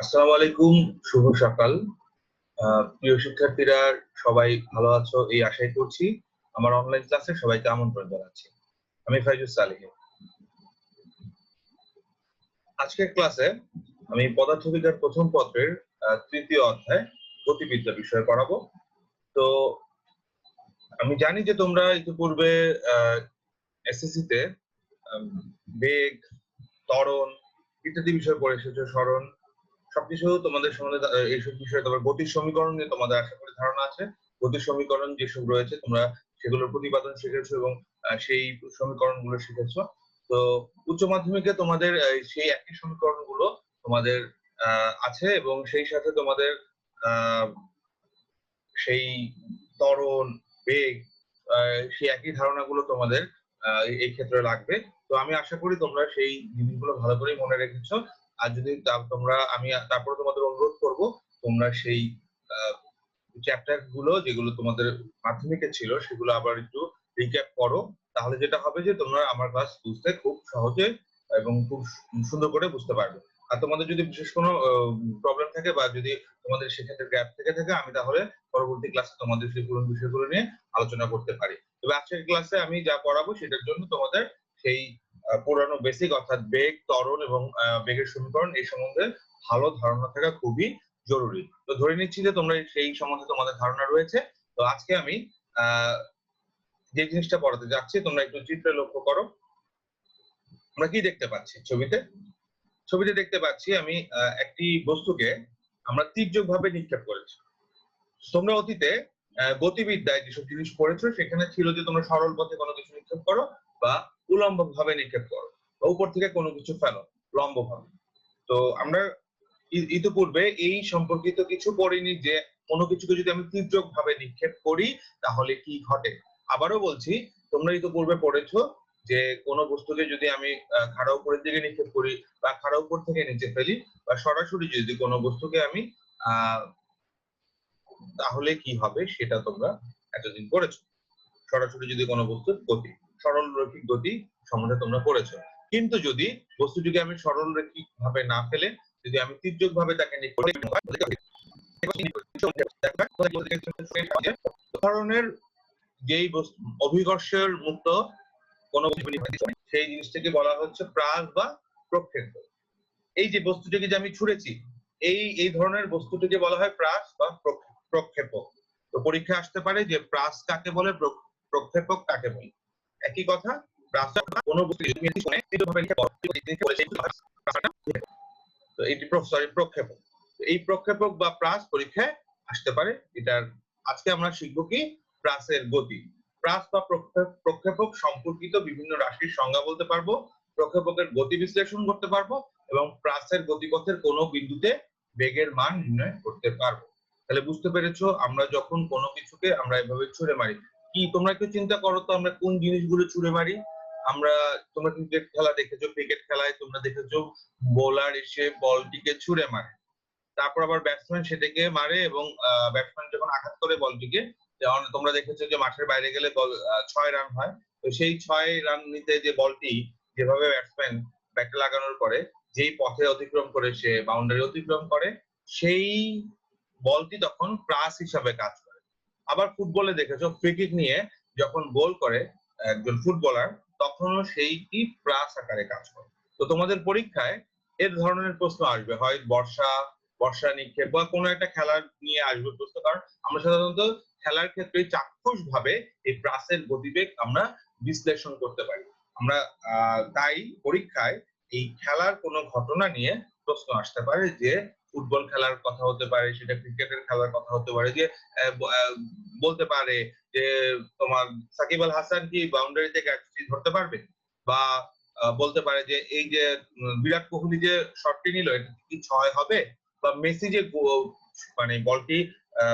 আসসালামু আলাইকুম, শুভ সকাল। প্রিয় শিক্ষার্থীরা, সবাই ভালো আছো? এই আশাই করছি আমার অনলাইন ক্লাসে সবাইকে আমন্ত্রণ জানাচ্ছি। আমি ফাইজুস সালিহ। আজকের ক্লাসে আমি পদার্থবিজ্ঞান প্রথম পত্রের তৃতীয় অধ্যায় গতিবিদ্যা বিষয়ে পড়াবো। তো আমি জানি যে তোমরা ইতিপূর্বে এসএসসি তে বেগ, ত্বরণ ইত্যাদি বিষয় পড়ে এসেছ স্মরণ সবকিছু তোমাদের আহ, এইসব বিষয়ে তোমার গতির সমীকরণ নিয়ে তোমাদের আশা করি ধারণা আছে। গতির সমীকরণ যেসব রয়েছে তোমরা সেগুলোর প্রতিপাদন শিখেছো এবং সেই সমীকরণগুলো শিখেছো। তো উচ্চ মাধ্যমিকে তোমাদের সেই একই সমীকরণগুলো তোমাদের আছে এবং সেই সাথে তোমাদের সেই ত্বরণ বেগ সেই একই ধারণাগুলো তোমাদের এই ক্ষেত্রে লাগবে। তো আমি আশা করি তোমরা সেই জিনিসগুলো ভালো করে মনে রেখেছো। আর যদি তোমরা, আমি তারপরে তোমাদের অনুরোধ করব, তোমরা সেই চ্যাপ্টারগুলো যেগুলো তোমাদের মাধ্যমিকে ছিল, সেগুলো আবার একটু রিক্যাপ করো। তাহলে যেটা হবে যে তোমরা আমার ক্লাস বুঝতে খুব সহজে এবং খুব সুন্দর করে বুঝতে পারবে। আর তোমাদের যদি বিশেষ কোনো প্রবলেম থাকে বা যদি তোমাদের সেক্ষেত্রে গ্যাপ থেকে থাকে, আমি তাহলে পরবর্তী ক্লাসে তোমাদের সেই পুরনো বিষয়গুলো নিয়ে আলোচনা করতে পারি। তবে আজকের ক্লাসে আমি যা পড়াবো সেটার জন্য তোমাদের সেই পুরানো বেসিক অর্থাৎ বেগ, ত্বরণ এবং বেগের সমীকরণ এই সম্বন্ধে ভালো ধারণা থাকা খুবই জরুরি। তো ধরে নিচ্ছি যে তোমরা সেই সম্বন্ধে তোমাদের ধারণা রয়েছে। তো আজকে আমি যে জিনিসটা পড়াতে যাচ্ছি, তোমরা একটু চিত্রে লক্ষ্য করো। আমরা কি দেখতে পাচ্ছি ছবিতে? ছবিতে দেখতে পাচ্ছি আমি একটি বস্তুকে আমরা তীর্যক ভাবে নিক্ষেপ করেছি। তোমরা অতীতে গতিবিদ্যায় যেসব জিনিস পড়েছো, সেখানে ছিল যে তোমরা সরল পথে কোনো কিছু নিক্ষেপ করো বা উলম্ব ভাবে নিক্ষেপ করো বা উপর থেকে কোনো কিছু ফেলো লম্ব ভাবে তো আমরা ইতিপূর্বে এই সম্পর্কিত কিছু পড়িনি যে কোনো কিছুকে যদি আমি তীর্যক ভাবে নিক্ষেপ করি, তাহলে কি ঘটে? আবারও বলছি, তোমরা ইতিপূর্বে পড়েছো যে কোনো বস্তুকে যদি আমি খাড়া উপরের দিকে নিক্ষেপ করি বা খাড়া উপর থেকে নিচে ফেলি বা সরাসরি যদি কোনো বস্তুকে আমি তাহলে কি হবে সেটা তোমরা এতদিন পড়েছো। সরাসরি যদি কোনো বস্তুর গতি। সরল রৈখিক গতি সম্বন্ধে তোমরা পড়েছো। কিন্তু যদি বস্তুটিকে আমি সরল রৈখিক ভাবে না ফেলে, যদি আমি তীর্যক ভাবে তাকে ধরনের যেই অভিকর্ষের মুক্ত কোন সেই জিনিসটাকে বলা হচ্ছে প্রাস বা প্রক্ষেপ। এই যে বস্তুটিকে যে আমি ছুঁড়েছি, এই এই ধরনের বস্তুটিকে বলা হয় প্রাস বা প্রক্ষেপক। তো পরীক্ষা আসতে পারে যে প্রাস কাকে বলে, প্রক্ষেপক কাকে বলে। একই কথা প্রক্ষেপক। এই প্রক্ষেপক বা প্রাস পরীক্ষায় আসতে পারে, এটার আজকে আমরা শিখব কি? প্রাসের গতি। প্রাস বা প্রক্ষেপক সম্পর্কিত বিভিন্ন রাশির সংজ্ঞা বলতে পারব, প্রক্ষেপকের গতি বিশ্লেষণ করতে পারব, এবং প্রাসের গতিপথের কোনো বিন্দুতে বেগের মান নির্ণয় করতে পারব। তাহলে বুঝতে পেরেছ, আমরা যখন কোনো কিছুকে আমরা এভাবে ছুঁড়ে মারি কি, তোমরা একটু চিন্তা করো তো আমরা কোন জিনিসগুলো ছুঁড়ে মারি। আমরা, তোমরা ক্রিকেট খেলা দেখেছ ক্রিকেট খেলায় তোমরা দেখেছ বোলার এসে বলটিকে ছুঁড়ে মারে। তারপর আবার ব্যাটসম্যান সেটাকে মারে এবং ব্যাটসম্যান যখন আঘাত করে বলটিকে তোমরা দেখেছ যে মাঠের বাইরে গেলে ছয় রান হয়। তো সেই ছয় রান নিতে যে বলটি যেভাবে ব্যাটসম্যান ব্যাটে লাগানোর পরে যেই পথে অতিক্রম করে সে বাউন্ডারি অতিক্রম করে, সেই বলটি তখন প্লাস হিসাবে কাজ করে। আবার ফুটবলে দেখেছ ফ্রিকিক নিয়ে যখন গোল করে একজন ফুটবলার, তখনও সেইটি প্লাস আকারে কাজ করে। তো তোমাদের পরীক্ষায় এর ধরনের প্রশ্ন আসবে। হয় বর্ষা বর্ষা নিক্ষেপ বা কোনো একটা খেলার নিয়ে আসবে প্রশ্ন, কারণ আমরা সাধারণত খেলার ক্ষেত্রে চাক্ষুষ ভাবে এই প্রাসের গতিবেগ আমরা বিশ্লেষণ করতে পারি। আমরা তাই পরীক্ষায় এই খেলার কোনো ঘটনা নিয়ে প্রশ্ন আসতে পারে যে ফুটবল খেলার কথা হতে পারে, সেটা ক্রিকেটের খেলার কথা হতে পারে, যে বলতে পারে যে, তোমার সাকিব আল হাসান কি বাউন্ডারিতে ক্যাচটি ধরতে পারবে? বা বলতে পারে যে, এই যে বিরাট কোহলি যে শটটি নিল, এটা কি ছয় হবে? বা, মেসি যে মানে বলটি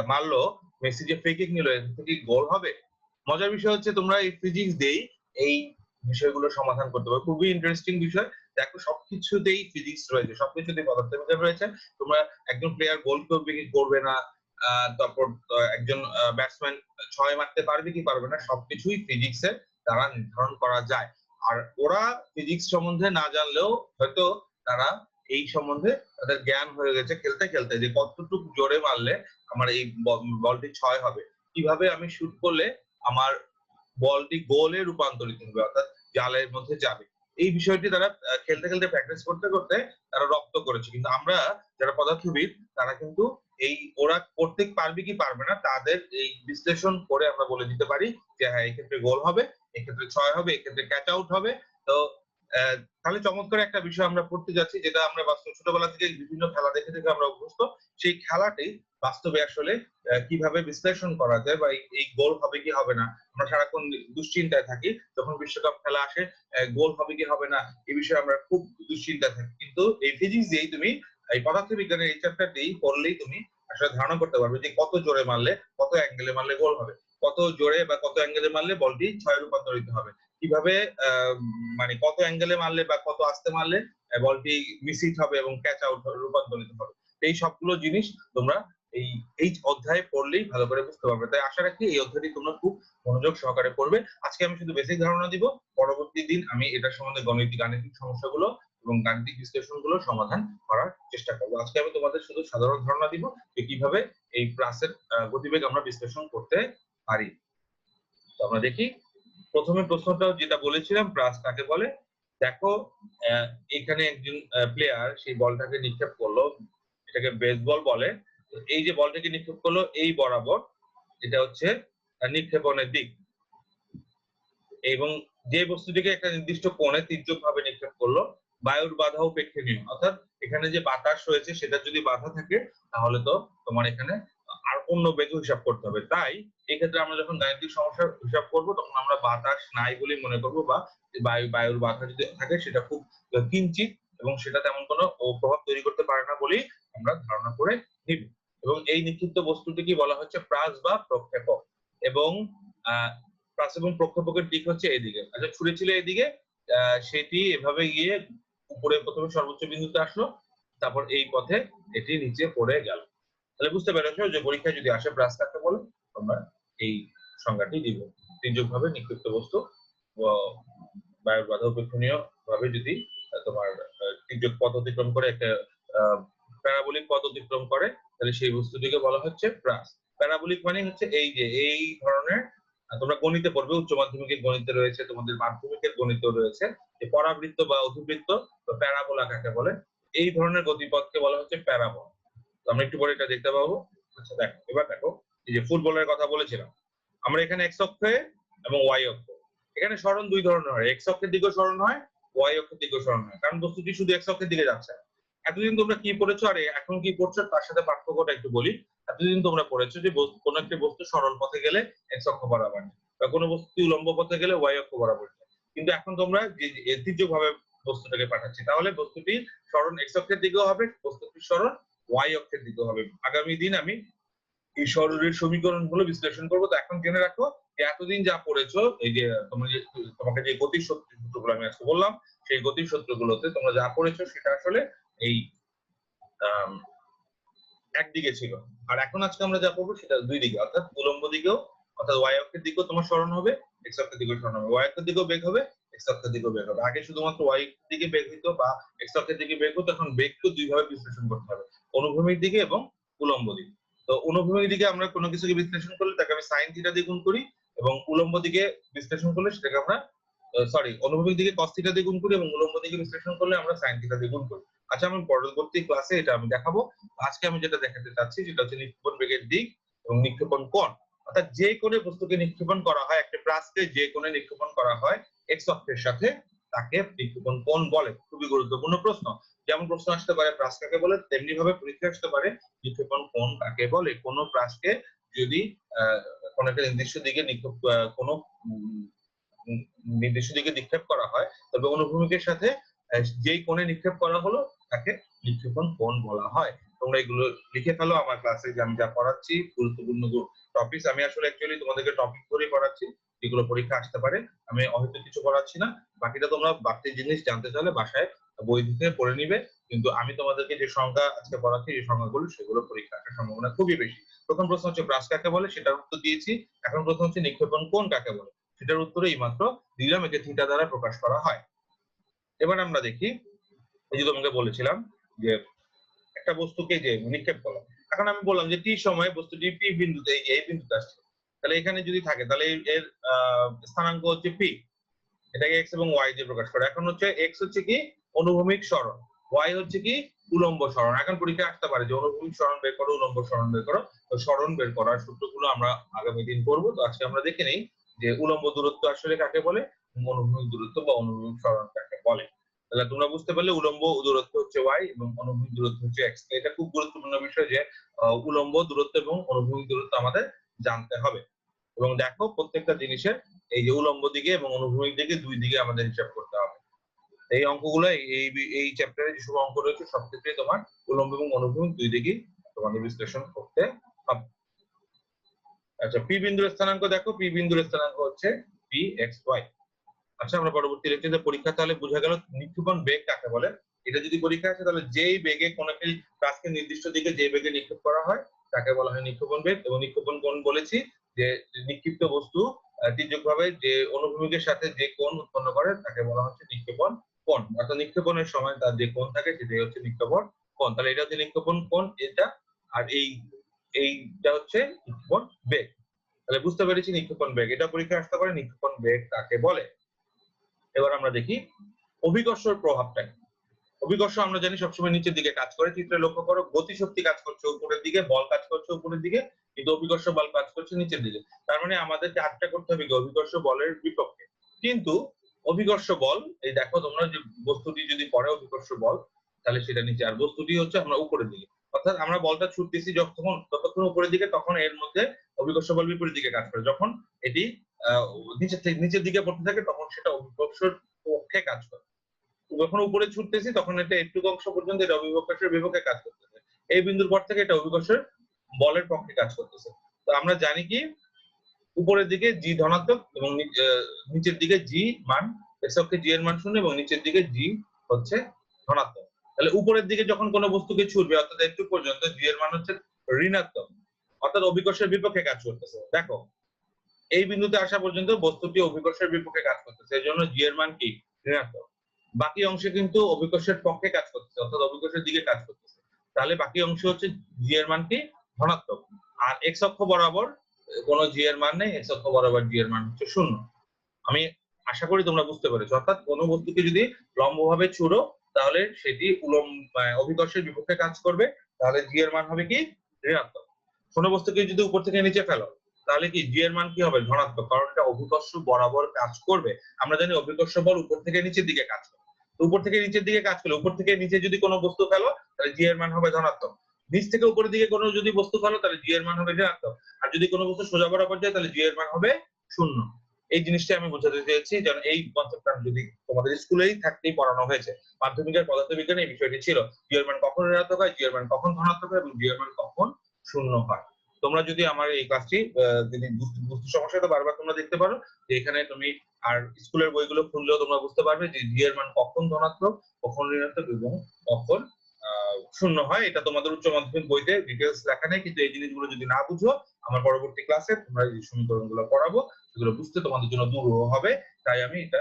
মারলো, মেসি যে ফ্রি কিক নিল এটা কি গোল হবে? মজার বিষয় হচ্ছে তোমরা এই ফিজিক্স দিয়েই এই বিষয়গুলো সমাধান করতে পারো। খুবই ইন্টারেস্টিং বিষয়। দেখো সবকিছুতেই ফিজিক্স রয়েছে, সবকিছুতেই পদার্থবিজ্ঞান রয়েছে। তোমরা একজন প্লেয়ার গোল করবে কি করবে না তারপর একজন ব্যাটসম্যান ছয় মারতে পারবে কি পারবে না, সবকিছুই ফিজিক্সের দ্বারা নির্ধারণ করা যায়। আর ওরা ফিজিক্স সম্বন্ধে না জানলেও হয়তো তারা এই সম্বন্ধে তাদের জ্ঞান হয়ে গেছে খেলতে খেলতে যে কতটুকু জোরে মারলে আমার এই বলটি ছয় হবে। কীভাবে আমি শুট করলে আমার বলটি গোলে রূপান্তরিত হবে, অর্থাৎ জালের মধ্যে যাবে। এই বিষয়টি তারা খেলতে খেলতে প্র্যাকটিস করতে করতে তারা রপ্ত করেছে। কিন্তু আমরা যারা পদার্থবিদ, তারা কিন্তু এই ওরা করতে পারবে কি পারবে না, তাদের এই বিশ্লেষণ করে আমরা বলে দিতে পারি যে হ্যাঁ এক্ষেত্রে গোল হবে, এক্ষেত্রে ছয় হবে, এক্ষেত্রে ক্যাচ আউট হবে। তো তাহলে চমৎকার একটা বিষয় আমরা পড়তে যাচ্ছি, যেটা আমরা বাস্তব ছোটবেলা থেকে বিভিন্ন খেলা দেখে দেখে আমরা অভ্যস্ত। সেই খেলাটি বাস্তবে আসলে কীভাবে বিশ্লেষণ করা যায় বা এই- গোল হবে কি হবে না? আমরা সারাক্ষণ দুশ্চিন্তায় থাকি, যখন বিশ্বকাপ খেলা আসে গোল হবে কি হবে না এই বিষয়ে আমরা খুব দুশ্চিন্তায় থাকি। কিন্তু এই ফিজিক্স দিয়েই তুমি, এই পদার্থবিজ্ঞানের এই চ্যাপ্টারটি পড়লেই তুমি আসলে ধারণা করতে পারবে যে কত জোরে মারলে কত অ্যাঙ্গেলে মারলে গোল হবে। কত জোরে বা কত অ্যাঙ্গেলে মারলে বলটি ছয় রূপান্তরিত হবে। কীভাবে মানে কত অ্যাঙ্গেলে মারলে বা কত আস্তে মারলে বলটি মিসিট হবে এবং ক্যাচ আউট রূপান্তরিত হবে। এই সবগুলো জিনিস তোমরা এই এই অধ্যায়ে পড়লেই ভালো করে বুঝতে পারবে। তাই আশা রাখি এই অধ্যায়টি তোমরা খুব মনোযোগ সহকারে পড়বে। আজকে আমি শুধু বেসিক ধারণা দিব, পরবর্তী দিন আমি এটার সম্বন্ধে গণিতিক, গাণিতিক সমস্যাগুলো এবং গাণিতিক বিশ্লেষণ বিশ্লেষণগুলো সমাধান করার চেষ্টা করব। আজকে আমি তোমাদের শুধু সাধারণ ধারণা দিব যে কীভাবে এই প্লাসের গতিবেগ আমরা বিশ্লেষণ করতে পারি। তো আমরা দেখি, প্রথমে প্রশ্নটা যেটা বলেছিলাম প্লাস কাকে বলে? দেখো এখানে একজন প্লেয়ার সেই বলটাকে নিক্ষেপ করল। এটাকে বেসবল বলে। এই যে বলটাকে নিক্ষেপ করল? এই বরাবর এটা হচ্ছে নিক্ষেপণের দিক। এবং যে বস্তুটিকে একটা নির্দিষ্ট কোণে তির্যক ভাবে নিক্ষেপ করল, বায়ুর বাধা উপেক্ষণীয়। অর্থাৎ এখানে যে বাতাস রয়েছে সেটা যদি বাধা থাকে, তাহলে তো তোমার এখানে আর অন্য বেগে হিসাব করতে হবে। তাই এক্ষেত্রে আমরা যখন গাণিতিক সমস্যার হিসাব করব, তখন আমরা বাতাস নাই বলে মনে করব বা বায়ু, বায়ুর বাধা যদি থাকে, সেটা খুব কিঞ্চিত এবং সেটা তেমন কোনো প্রভাব তৈরি করতে পারে না বলেই আমরা ধারণা করে নিব। এবং এই নিক্ষিপ্ত বস্তুটিকে বলা হচ্ছে প্রাস বা প্রক্ষেপক। এবং প্রাস এবং প্রক্ষেপকের দিক হচ্ছে এদিকে। আচ্ছা ছুড়ে ছিল আহ, সেটি এভাবে গিয়ে উপরে প্রথমে সর্বোচ্চ বিন্দুতে আসলো তারপর এই পথে এটি নিচে পড়ে গেল। তাহলে বুঝতে পেরেছ যে পরীক্ষায় যদি আসে প্রাস কাকে বলে তোমরা এই সংজ্ঞাটি দিব। তির্যক ভাবে নিক্ষিপ্ত বস্তু বায়ুর বাধা উপেক্ষণীয় ভাবে যদি তোমার তির্যক পথ অতিক্রম করে একটা প্যারাবলিক পথ অতিক্রম করে তাহলে সেই বস্তুটিকে বলা হচ্ছে প্রাস। প্যারাবলিক মানে হচ্ছে এই যে, এই ধরনের তোমরা গণিতে পড়বে, উচ্চ মাধ্যমিকের গণিতে রয়েছে, তোমাদের মাধ্যমিকের গণিত রয়েছে। যে পরাবৃত্ত বা অধিবৃত্ত বা প্যারাবোলা কাকে বলে, এই ধরনের গতিপথকে বলা হচ্ছে প্যারাবোলা তো আমরা একটু পরে এটা দেখতে পাবো। আচ্ছা দেখো, এবার দেখো, এই যে ফুটবলের কথা বলেছিলাম। আমরা এখানে এক্স অক্ষে এবং ওয়াই অক্ষ। এখানে স্মরণ দুই ধরনের হয়। এক্স অক্ষের দিকেও স্মরণ হয় ওয়াই অক্ষের দিকেও স্মরণ হয়। কারণ বস্তুটি শুধু এক্স অক্ষের দিকে যাচ্ছে না। এতদিন তোমরা কি পড়েছো? আর, এখন কি পড়ছো? তার সাথে পার্থক্যটা একটু বলি। এতদিন তোমরা পড়েছো যে কোনো একটি বস্তু সরল পথে গেলে এক্স অক্ষ বরাবর বা কোনো বস্তু উলম্ব পথে গেলে ওয়াই অক্ষ বরাবর কিন্তু এখন তোমরা যে ঐতিহ্যভাবে বস্তুটাকে পাঠাচ্ছি, তাহলে বস্তুটির স্মরণ এক্স অক্ষের দিকেও হবে বস্তুটির স্মরণ ওয়াই অক্ষের দিকেও হবে। আগামী দিন আমি এই সমীকরণগুলো বিশ্লেষণ করব। তো এখন জেনে রাখো যে এতদিন যা পড়েছো, এই যে তোমরা যে, তোমাকে যে গতির সূত্র সূত্রগুলো আমি আজকে বললাম, সেই গতির সূত্রগুলোতে তোমরা যা পড়েছো সেটা আসলে এই একদিকে ছিল। আর এখন আজকে আমরা যা পড়ব সেটা দুই দিকে, অর্থাৎ উলম্ব দিকেও, অর্থাৎ ওয়াই অক্ষের দিকেও তোমার স্মরণ হবে এক্স অক্ষের দিকেও স্মরণ হবে। ওয়াই অক্ষের দিকেও বেগ হবে এক্স অক্ষের দিকেও বেগ হবে। আগে শুধুমাত্র ওয়াই দিকে বেগ হইতো বা এক্স অক্ষের দিকে বেগ হতো, এখন বেগকে দুই ভাবে বিশ্লেষণ করতে হবে। অনুভূমিক দিকে এবং উলম্ব দিকে। তো অনুভূমিক দিকে আমরা কোনো কিছুকে বিশ্লেষণ করলে তাকে আমি সাইন থিটা দিয়ে গুণ করি এবং উলম্ব দিকে বিশ্লেষণ করলে সেটাকে আমরা সরি অনুভূমিক দিকে কস থিটা দিয়ে গুণ করি এবং উলম্ব দিকে বিশ্লেষণ করলে আমরা সাইন থিটা দিয়ে গুণ করি। আচ্ছা আমি পরবর্তী ক্লাসে এটা আমি দেখাবো। আজকে আমি যেটা দেখাতে চাচ্ছি যেটা হচ্ছে নিক্ষেপণ বেগের দিক এবং নিক্ষেপণ কোণ। অর্থাৎ যে কোণে বস্তুকে নিক্ষেপণ করা হয়, একটা প্লাসকে যে কোণে নিক্ষেপণ করা হয় এক্স অক্ষের সাথে তাকে নিক্ষেপণ কোণ বলে। খুবই গুরুত্বপূর্ণ প্রশ্ন। যেমন প্রশ্ন আসতে পারে প্রাস কাকে বলে? তেমনি ভাবে পরীক্ষা আসতে পারে, নিক্ষেপণ কোণ কাকে বলে? কোন প্রাসকে যদি কোন একটা নির্দিষ্ট দিকে নিক্ষেপ কোনো নির্দিষ্ট দিকে নিক্ষেপ করা হয়। তবে অনুভূমিকের সাথে যেই কোণে নিক্ষেপ করা হলো, তাকে নিক্ষেপণ কোণ বলা হয়। তোমরা এগুলো লিখে ফেলো আমার ক্লাসে যে আমি যা পড়াচ্ছি, গুরুত্বপূর্ণ টপিক আমি আসলে অ্যাকচুয়ালি তোমাদেরকে টপিক ধরেই পড়াচ্ছি, যেগুলো পরীক্ষা আসতে পারে। আমি হয়তো কিছু পড়াচ্ছি না। বাকিটা তোমরা বাড়তি জিনিস জানতে চাইলে বাসায় বই থেকে পড়ে নিবে। কিন্তু আমি তোমাদেরকে যে সংখ্যা আজকে পড়াচ্ছি, যে সংখ্যাগুলো সেগুলো পরীক্ষা আসার সম্ভাবনা খুবই বেশি। প্রথম প্রশ্ন হচ্ছে, ব্রাশ কাকে বলে? সেটার উত্তর দিয়েছি। এখন প্রশ্ন হচ্ছে, নিক্ষেপণ কোন কাকে বলে? সেটার উত্তরে এই মাত্র দিলাম, একে থিটা দ্বারা প্রকাশ করা হয়। এবার আমরা দেখি, এই যে তোমাকে বলেছিলাম যে একটা বস্তুকে যে নিক্ষেপ করলাম, এখন আমি বললাম যে টি সময়ে বস্তুটি পি বিন্দুতে, এই বিন্দুতে আসছে। তাহলে এখানে যদি থাকে, তাহলে এর- স্থানাঙ্ক হচ্ছে পি এটাকে এক্স এবং ওয়াই দিয়ে প্রকাশ করে। এখন হচ্ছে এক্স হচ্ছে কি? অনুভূমিক সরণ। ওয়াই হচ্ছে কি? উলম্ব সরণ। এখন পরীক্ষা আসতে পারে যে অনুভূমিক সরণ বের করো, উলম্ব সরণ বের করো। তো সরণ বের করার সূত্রগুলো আমরা আগামী দিন করব তো আজকে আমরা দেখে নেই যে উলম্ব দূরত্ব আসলে কাকে বলে? অনুভূমিক দূরত্ব বা অনুভূমিক সরণ কাকে বলে? তাহলে তোমরা বুঝতে পারলে উলম্ব দূরত্ব হচ্ছে ওয়াই এবং অনুভূমিক দূরত্ব হচ্ছে এক্স এটা খুব গুরুত্বপূর্ণ বিষয় যে উলম্ব দূরত্ব এবং অনুভূমিক দূরত্ব আমাদের জানতে হবে। এবং দেখো প্রত্যেকটা জিনিসের এই যে উলম্ব দিকে এবং অনুভূমিক দিকে দুই দিকে আমাদের হিসাব করতে হবে। এই অঙ্কগুলো এই, এই- এই চ্যাপ্টারে যেসব অঙ্ক রয়েছে সব ক্ষেত্রে তোমার উলম্ব এবং অনুভূমিক দুই দিকেই তোমাদের বিশ্লেষণ করতে হবে। আচ্ছা পি বিন্দুর স্থানাঙ্ক দেখো পি বিন্দুর স্থানাঙ্ক হচ্ছে পি এক্স ওয়াই আচ্ছা আমরা পরবর্তী লেকচারে পরীক্ষা তাহলে বোঝা গেল নিক্ষেপণ বেগ কাকে বলে। এটা যদি পরীক্ষা আসে, তাহলে যেই বেগে কোন একটি কাজকে নির্দিষ্ট দিকে যে বেগে নিক্ষেপ করা হয়, তাকে বলা হয় নিক্ষেপণ বেগ। এবং নিক্ষেপণ কোণ বলেছি, যে নিক্ষিপ্ত বস্তু ভাবে যে অনুভূমিকের সাথে যে কোণ উৎপন্ন করে, তাকে বলা হচ্ছে নিক্ষেপণ কোণ। অর্থাৎ নিক্ষেপণের সময় তার যে কোণ থাকে, সেটাই হচ্ছে নিক্ষেপণ কোণ। তাহলে এটা হচ্ছে নিক্ষেপণ কোণ, এটা আর এই এইটা হচ্ছে নিক্ষেপণ বেগ। তাহলে বুঝতে পেরেছি নিক্ষেপণ বেগ। এটা পরীক্ষা আসতে পারে নিক্ষেপণ বেগ কাকে বলে? এবার আমরা দেখি অভিকর্ষর প্রভাবটা অভিকর্ষ আমরা জানি সবসময় নিচের দিকে কাজ করে, চিত্রে লক্ষ্য করো, গতিশক্তি কাজ করছে উপরের দিকে, বল কাজ করছে উপরের দিকে, কিন্তু অভিকর্ষ বল কাজ করছে নিচের দিকে। তার মানে আমাদেরকে আটটা করতে হবে অভিকর্ষ বলের বিপক্ষে। কিন্তু অভিকর্ষ বল, এই দেখো তোমরা যে বস্তুটি যদি পড়ে অভিকর্ষ বল, তাহলে সেটা নিচে, আর বস্তুটি হচ্ছে আমরা উপরের দিকে। অর্থাৎ আমরা বলটা ছুটতেছি যখন ততক্ষণ উপরের দিকে, তখন এর মধ্যে অভিকর্ষ বল বিপরীত দিকে কাজ করে। যখন এটি নিচের থেকে নিচের দিকে পড়তে থাকে, তখন সেটা অভিকর্ষের পক্ষে কাজ করে। যখন উপরে ছুটতেছি, তখন এটা একটু অংশ পর্যন্ত এটা অভিকর্ষের বিপক্ষে কাজ করতেছে। এই বিন্দুর পর থেকে এটা অভিকর্ষের বলের পক্ষে কাজ করতেছে। তো আমরা জানি কি, উপরের দিকে জি ধনাত্মক এবং নিচের দিকে জি মান এসবকে জি এর মান শূন্য এবং নিচের দিকে জি হচ্ছে ধনাত্মক। তাহলে উপরের দিকে যখন কোনো বস্তুকে ছুটবে, অর্থাৎ একটু পর্যন্ত জি এর মান হচ্ছে ঋণাত্মক। অর্থাৎ অভিকর্ষের বিপক্ষে কাজ করতেছে। দেখো, এই বিন্দুতে আসা পর্যন্ত বস্তুটি অভিকর্ষের বিপক্ষে কাজ করতেছে। এই জন্য জি এর মান কি? ঋণাত্মক। বাকি অংশে কিন্তু অভিকর্ষের পক্ষে কাজ করতেছে, অর্থাৎ অভিকর্ষের দিকে কাজ করতেছে। তাহলে বাকি অংশ হচ্ছে জি এর মান কি? ধনাত্মক। আর এক্স অক্ষ বরাবর কোন জি এর মান নেই এক্স অক্ষ বরাবর জি এর মান হচ্ছে শূন্য। আমি আশা করি তোমরা বুঝতে পেরেছ। অর্থাৎ কোন বস্তুকে যদি লম্বভাবে ছুড়ো তাহলে সেটি উলম্ব আহ, অভিকর্ষের বিপক্ষে কাজ করবে। তাহলে জি এর মান হবে কি? ঋণাত্মক। কোন বস্তুকে যদি উপর থেকে নিচে ফেলো তাহলে কি জি এর মান কি হবে? ধনাত্মক। কারণ এটা অভিকর্ষ বরাবর কাজ করবে। আমরা জানি অভিকর্ষ বল উপর থেকে নিচের দিকে কাজ করে। উপর থেকে নিচের দিকে কাজ করলে উপর থেকে নিচে যদি কোনো বস্তু ফেলো তাহলে জি এর মান হবে ধনাত্মক। নিচ থেকে উপরের দিকে কোনো যদি বস্তু ফেলো তাহলে জি এর মান হবে ঋণাত্মক। আর যদি কোনো বস্তু সোজা বরাবর যায় তাহলে জি এর মান হবে শূন্য। এই জিনিসটা আমি বোঝাতে চেয়েছি, যেন এই কনসেপ্টটা যদি তোমাদের স্কুলেই থাকতেই পড়ানো হয়েছে, মাধ্যমিকের পদার্থবিজ্ঞানে এই বিষয়টি ছিল জি এর মান কখন ঋণাত্মক হয় জি এর মান কখন ধনাত্মক হয়, এবং জি এর মান কখন শূন্য হয়। তোমরা যদি আমার এই ক্লাসটি যদি বুঝতে সমস্যা তো বারবার তোমরা দেখতে পারো যে এখানে তুমি আর স্কুলের বইগুলো খুললেও তোমরা বুঝতে পারবে যে এর মান কখন ধনাত্মক, কখন ঋণাত্মক এবং কখন শূন্য হয়। এটা তোমাদের উচ্চ মাধ্যমিক বইতে ডিটেলস লেখা নেই, কিন্তু এই জিনিসগুলো যদি না বুঝো, আমার পরবর্তী ক্লাসে তোমরা এই সমীকরণগুলো পড়াবো। সেগুলো বুঝতে তোমাদের জন্য দূর হবে, তাই আমি এটা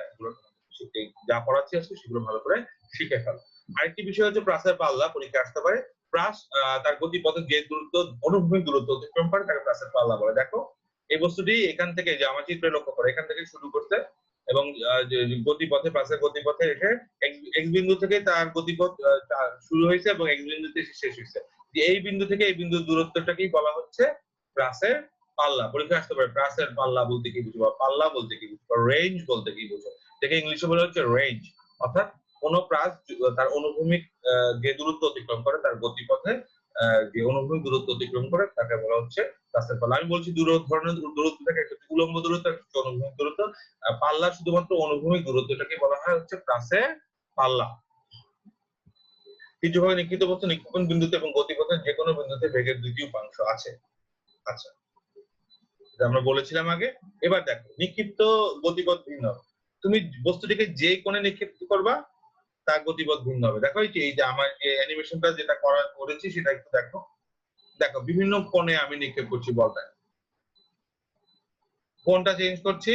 শিখতে যা পড়াচ্ছি আজকে সেগুলো ভালো করে শিখে ফেলো। আরেকটি বিষয় হচ্ছে প্রাসের পাল্লা, পরীক্ষা আসতে পারে। প্রাস তার গতিপথে যে দূরত্ব, অনুভূমিক দূরত্ব অতিক্রম করে, তাকে প্রাসের পাল্লা বলে। দেখো, এই বস্তুটি এখান থেকে যে আমার চিত্রে লক্ষ্য করে, এখান থেকে শুরু করতে এবং গতিপথে, প্রাসের গতিপথে এসে এক্স বিন্দু থেকে তার গতিপথ শুরু হয়েছে এবং এক্স বিন্দুতে শেষ হয়েছে। এই বিন্দু থেকে এই বিন্দুর দূরত্বটাকেই বলা হচ্ছে প্রাসের পাল্লা, পরীক্ষা আসতে পারে প্রাসের পাল্লা বলতে কি বুঝব পাল্লা বলতে কি বুঝব রেঞ্জ বলতে কি বুঝব। এটাকে ইংলিশে বলা হচ্ছে রেঞ্জ অর্থাৎ কোন প্রাস তার অনুভূমিক যে দূরত্ব অতিক্রম করে তার গতিপথে যে অনুভূমিক দূরত্ব অতিক্রম করে তাকে বলা হচ্ছে প্রাসের পাল্লা। আমি বলছি দূর ধরনের দূর- দূরত্ব থাকে একটা উলম্ব দূরত্ব, একটা অনুভূমিক দূরত্ব। পাল্লা শুধুমাত্র অনুভূমিক দূরত্বটাকে বলা হয় হচ্ছে প্রাসের পাল্লা। তীর্যভাবে নিক্ষিপ্ত বস্তু নিক্ষেপণ বিন্দুতে এবং গতিপথের যে কোনো বিন্দুতে বেগের দুইটি উপাংশ আছে। আচ্ছা। এটা আমরা বলেছিলাম আগে, এবার দেখো, নিক্ষিপ্ত গতিপথ ভিন্ন। তুমি বস্তুটিকে যে কোণে নিক্ষিপ্ত করবা, তার গতিপথ ভিন্ন হবে। দেখো এই যে এই যে আমার যে অ্যানিমেশনটা যেটা করা, করেছি সেটা একটু দেখো। দেখো, বিভিন্ন কোণে আমি নিক্ষেপ করছি বলটা। কোনটা চেঞ্জ করছি,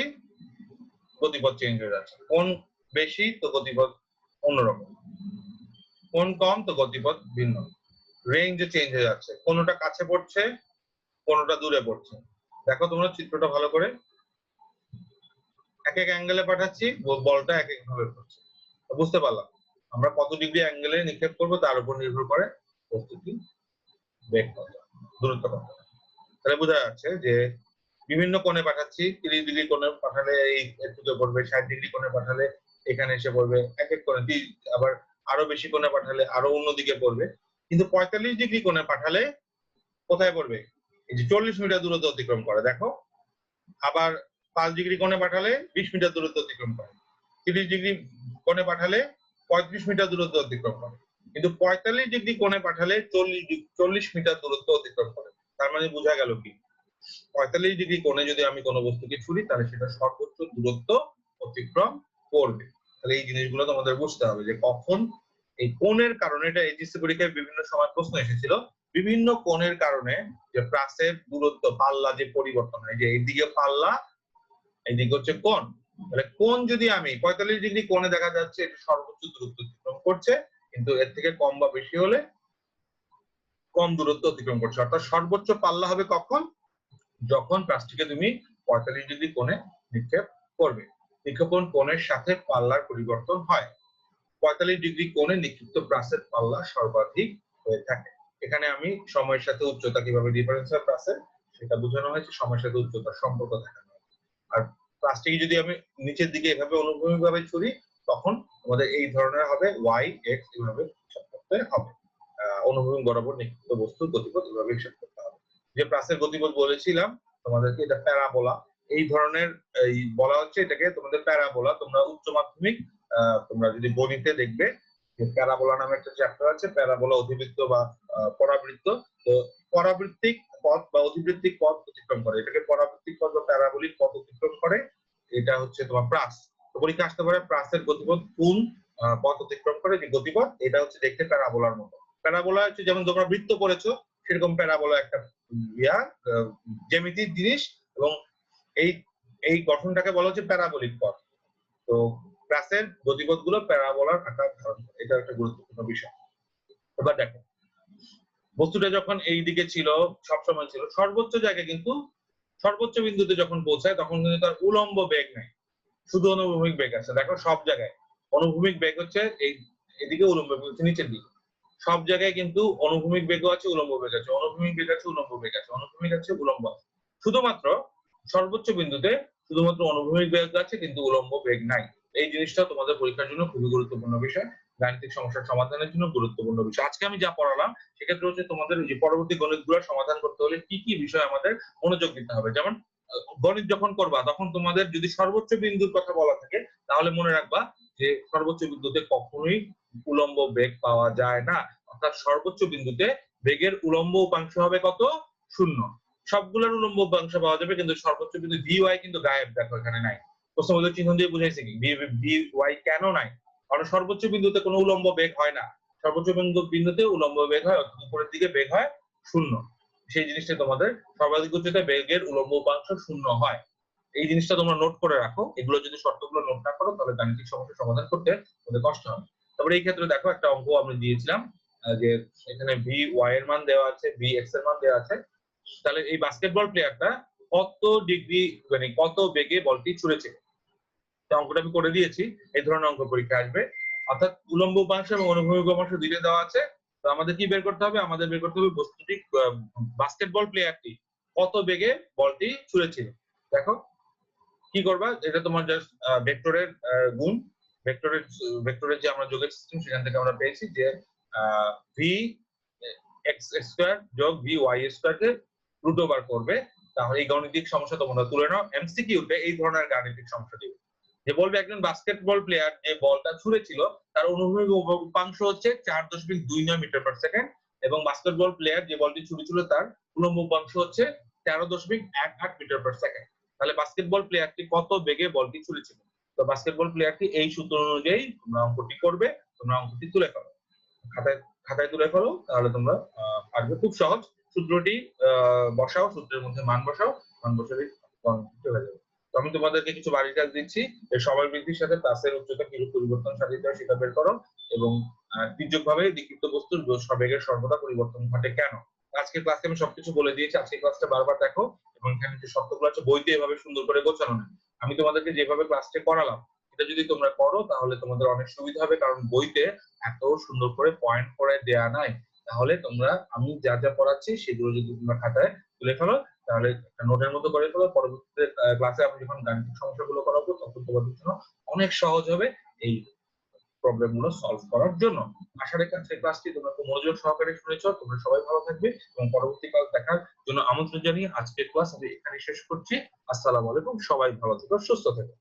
গতিপথ চেঞ্জ হয়ে যাচ্ছে। কোন বেশি, তো গতিপথ অন্যরকম। কোন কম, তো গতিপথ ভিন্ন। রেঞ্জ চেঞ্জ হয়ে যাচ্ছে। কোনটা কাছে পড়ছে কোনটা দূরে পড়ছে। দেখো তোমরা চিত্রটা ভালো করে। এক এক অ্যাঙ্গেলে পাঠাচ্ছি বলটা এক এক ভাবে পড়ছে বুঝতে পারলাম। আমরা কত ডিগ্রি অ্যাঙ্গেলে নিক্ষেপ করব, তার উপর নির্ভর করে বস্তুটি বেগ কত দূরত্ব কত তাহলে বোঝা যাচ্ছে যে বিভিন্ন কোণে পাঠাচ্ছি, তিরিশ ডিগ্রি কোণে পাঠালে এই একটুতে পড়বে, ষাট ডিগ্রি কোণে পাঠালে এখানে এসে পড়বে, এক এক কোণে আবার আরও বেশি কোণে পাঠালে আরও অন্যদিকে পড়বে। কিন্তু পঁয়তাল্লিশ ডিগ্রি কোণে পাঠালে কোথায় পড়বে? যে চল্লিশ মিটার দূরত্ব অতিক্রম করে, দেখো। আবার পাঁচ ডিগ্রি কোণে পাঠালে বিশ মিটার দূরত্ব অতিক্রম করে। তিরিশ ডিগ্রি কোণে পাঠালে পঁয়ত্রিশ মিটার দূরত্ব অতিক্রম করে। কিন্তু পঁয়তাল্লিশ ডিগ্রি কোণে পাঠালে চল্লিশ চল্লিশ মিটার দূরত্ব অতিক্রম করে। তার মানে বোঝা গেল কি? পঁয়তাল্লিশ ডিগ্রি কোণে যদি আমি কোনো বস্তুকে ছুড়ি তাহলে সেটা সর্বোচ্চ দূরত্ব অতিক্রম করবে। তাহলে এই জিনিসগুলো তোমাদের বুঝতে হবে যে কখন এই কোণের কারণে এটা এইচএসসি পরীক্ষায় বিভিন্ন সময় প্রশ্ন এসেছিল। বিভিন্ন কোণের কারণে যে প্রাসের দূরত্ব, পাল্লা যে পরিবর্তন হয়, যে এইদিকে পাল্লা, এইদিকে হচ্ছে কোণ। তাহলে কোণ যদি আমি, পঁয়তাল্লিশ ডিগ্রি কোণে দেখা যাচ্ছে, এটা সর্বোচ্চ দূরত্ব অতিক্রম করছে, কিন্তু এর থেকে কম বা বেশি হলে কম দূরত্ব অতিক্রম করছে। অর্থাৎ সর্বোচ্চ পাল্লা হবে কখন? যখন প্লাস্টিকে তুমি পঁয়তাল্লিশ ডিগ্রি কোণে নিক্ষেপ করবে। নিক্ষেপণ কোণের সাথে পাল্লার পরিবর্তন হয়। পঁয়তাল্লিশ ডিগ্রি কোণে নিক্ষিপ্ত প্রাসের পাল্লা সর্বাধিক হয়ে থাকে। এখানে আমি সময়ের সাথে উচ্চতা কীভাবে ডিফারেন্স হয় প্রাসের সেটা বোঝানো হয়েছে, সময়ের সাথে উচ্চতার সম্পর্ক দেখানো হয়েছে। আর প্লাস্টিক যদি আমি নিচের দিকে এভাবে অনুভূমিক ভাবে ছুরি, তখন আমাদের এই ধরনের হবে ওয়াই এক্স এভাবে হিসাব করতে হবে। অনুভূমিক বরাবর নিক্ষিপ্ত বস্তুর গতিপথ এভাবে হিসাব করতে হবে। যে প্লাসের গতিপথ বলেছিলাম, তোমাদেরকে এটা প্যারাবোলা। এই ধরনের, এই বলা হচ্ছে এটাকে তোমাদের প্যারাবোলা। তোমরা উচ্চ মাধ্যমিক তোমরা যদি গণিতে দেখবে প্যারাবোলা নামে একটা চ্যাপ্টার আছে প্যারাবোলা অধিবৃত্ত বা পরাবৃত্ত। তো পরাবৃত্তিক পথ বা অধিবৃত্তিক পথ অতিক্রম করে। এটাকে পরাবৃত্তিক পথ বা প্যারাবোলিক পথ অতিক্রম করে। এটা হচ্ছে তোমার প্রাস। তো পরীক্ষা আসতে পারে? প্রাসের গতিপথ কোন পথ অতিক্রম করে? যে গতিপথ এটা হচ্ছে দেখতে প্যারাবোলার মতো। প্যারাবোলা হচ্ছে যেমন তোমরা বৃত্ত পড়েছো সেরকম প্যারাবোলা একটা ইয়া আহ, জ্যামিতিক জিনিস এবং এই এই গঠনটাকে বলা হচ্ছে প্যারাবোলিক পথ। তো প্রাসের গতিপথগুলো প্যারাবোলার আকার ধারণ করে। এটা একটা গুরুত্বপূর্ণ বিষয়। এবার দেখো, বস্তুটা যখন এই দিকে ছিল, সবসময় ছিল, সর্বোচ্চ জায়গায় কিন্তু সর্বোচ্চ বিন্দুতে যখন পৌঁছায়, তখন কিন্তু তার উলম্ব বেগ নাই। শুধু অনুভূমিক বেগ আছে। দেখো, সব জায়গায়। অনুভূমিক বেগ হচ্ছে এই, এদিকে উলম্ব বেগ হচ্ছে নিচের দিকে। সব জায়গায় কিন্তু অনুভূমিক বেগও আছে, উলম্ব বেগ আছে। অনুভূমিক বেগ আছে, উলম্ব বেগ আছে। অনুভূমিক আছে, উলম্ব আছে। শুধুমাত্র সর্বোচ্চ বিন্দুতে শুধুমাত্র অনুভূমিক বেগ আছে, কিন্তু উলম্ব বেগ নাই। এই জিনিসটা তোমাদের পরীক্ষার জন্য খুবই গুরুত্বপূর্ণ বিষয়। গাণিতিক সমস্যার সমাধানের জন্য গুরুত্বপূর্ণ বিষয়। আজকে আমি যা পড়ালাম, সেক্ষেত্রে হচ্ছে তোমাদের যে পরবর্তী গণিতগুলো সমাধান করতে হলে কি কি বিষয় আমাদের মনোযোগ দিতে হবে? যেমন গণিত যখন করবা, তখন তোমাদের যদি সর্বোচ্চ বিন্দুর কথা বলা থাকে, তাহলে মনে রাখবা যে সর্বোচ্চ বিন্দুতে কখনোই উলম্ব বেগ পাওয়া যায় না। অর্থাৎ সর্বোচ্চ বিন্দুতে বেগের উলম্ব উপাংশ হবে কত? শূন্য। সবগুলোর উলম্ব উপাংশ পাওয়া যাবে, কিন্তু সর্বোচ্চ বিন্দু ভি ওয়াই কিন্তু গায়েব, দেখো এখানে নাই। প্রশ্নবোধক চিহ্ন দিয়ে বুঝাইছে কি? ভি ওয়াই কেন নাই? কারণ সর্বোচ্চ বিন্দুতে কোনো উলম্ব বেগ হয় না। সর্বোচ্চ বিন্দু বিন্দুতে উলম্ব বেগ হয়, অর্থাৎ উপরের দিকে বেগ হয় শূন্য। সেই জিনিসটা তোমাদের সর্বাধিক উচ্চতায় বেগের উলম্ব উপাংশ শূন্য হয়। এই জিনিসটা তোমরা নোট করে রাখো। এগুলো যদি শর্তগুলো নোট না করো, তাহলে গাণিতিক সমস্যা সমাধান করতে তোমাদের কষ্ট হবে। তারপরে এই ক্ষেত্রে দেখো একটা অঙ্ক আমি দিয়েছিলাম যে এখানে ভি ওয়াই এর মান দেওয়া আছে, ভি এক্সের মান দেওয়া আছে। তাহলে এই বাস্কেটবল প্লেয়ারটা কত ডিগ্রি মানে কত বেগে বলটি ছুঁড়েছে? অঙ্কটা আমি করে দিয়েছি, এই ধরনের অঙ্ক পরীক্ষা আসবে। অর্থাৎ উলম্ব উপাংশ এবং অনুভূমিক উপাংশ দুইটা দেওয়া আছে। তো আমাদের কি বের করতে হবে? আমাদের বের করতে হবে বস্তুটি বাস্কেটবল প্লেয়ারটি কত বেগে বলটি ছুঁড়েছিল। দেখো, কি করবা? এটা তোমার জাস্ট ভেক্টরের গুণ। ভেক্টরের ভেক্টরের যে আমরা যোগের সিস্টেম সেখান থেকে আমরা পেয়েছি যে ভি এক্স স্কোয়ার যোগ ভি ওয়াই স্কোয়ারকে রুট ওভার করবে। তাহলে এই গাণিতিক সমস্যা তোমরা তুলে নাও। এমসিকিউতে এই ধরনের গাণিতিক সমস্যা দিবে। যে বলবে একজন বাস্কেটবল প্লেয়ার যে বলটা ছুঁড়েছিল, তার অনুভূমিক উপাংশ হচ্ছে চার দশমিক দুই নয় মিটার পার সেকেন্ড এবং বাস্কেটবল প্লেয়ার যে বলটি ছুঁড়েছিল তার উলম্ব উপাংশ হচ্ছে তেরো দশমিক এক আট মিটার পার সেকেন্ড তাহলে বাস্কেটবল প্লেয়ারটি কত বেগে বলটি ছুঁড়েছিল? তো বাস্কেটবল প্লেয়ারটি এই সূত্র অনুযায়ী তোমরা অঙ্কটি করবে, তোমরা অঙ্কটি তুলে ফেলো। খাতায় খাতায় তুলে ফেলো, তাহলে তোমরা পারবে। খুব সহজ। সূত্রটি বসাও, সূত্রের মধ্যে মান বসাও, মান বসালে চলে যাবে। আমি তোমাদেরকে কিছু বাড়ির কাজ দিচ্ছি। সময় বৃদ্ধির সাথে প্লাসের উচ্চতা কিরূপ পরিবর্তন সাধিত হয় সেটা বের করো এবং তির্যকভাবে বিক্ষিপ্ত বস্তুর সবেগের সর্বদা পরিবর্তন ঘটে কেন? আজকের ক্লাসে আমি সবকিছু বলে দিয়েছি, আজকের ক্লাসটা বারবার দেখো এবং এখানে যে শর্তগুলো আছে বইতে এভাবে সুন্দর করে গোছানো নেই আমি তোমাদেরকে যেভাবে ক্লাসটা করালাম, এটা যদি তোমরা করো তাহলে তোমাদের অনেক সুবিধা হবে কারণ বইতে এত সুন্দর করে পয়েন্ট করে দেয়া নাই। তাহলে তোমরা, আমি যা যা পড়াচ্ছি সেগুলো যদি তোমরা খাতায় তুলে ফেলো তাহলে একটা নোটের মতো করে ফেলো, পরবর্তীতে ক্লাসে আমি যখন গাণিতিক সমস্যাগুলো করাবো, তখন তোমাদের জন্য অনেক সহজ হবে এই প্রবলেমগুলো সলভ করার জন্য। আশা রেখে আজকের ক্লাসটি তোমরা খুব মনোযোগ সহকারে শুনেছ। তোমরা সবাই ভালো থাকবে এবং পরবর্তী ক্লাস দেখার জন্য আমন্ত্রণ জানিয়ে আজকের ক্লাস আমি এখানে শেষ করছি। আসসালামু আলাইকুম, সবাই ভালো থেকো, সুস্থ থেকো।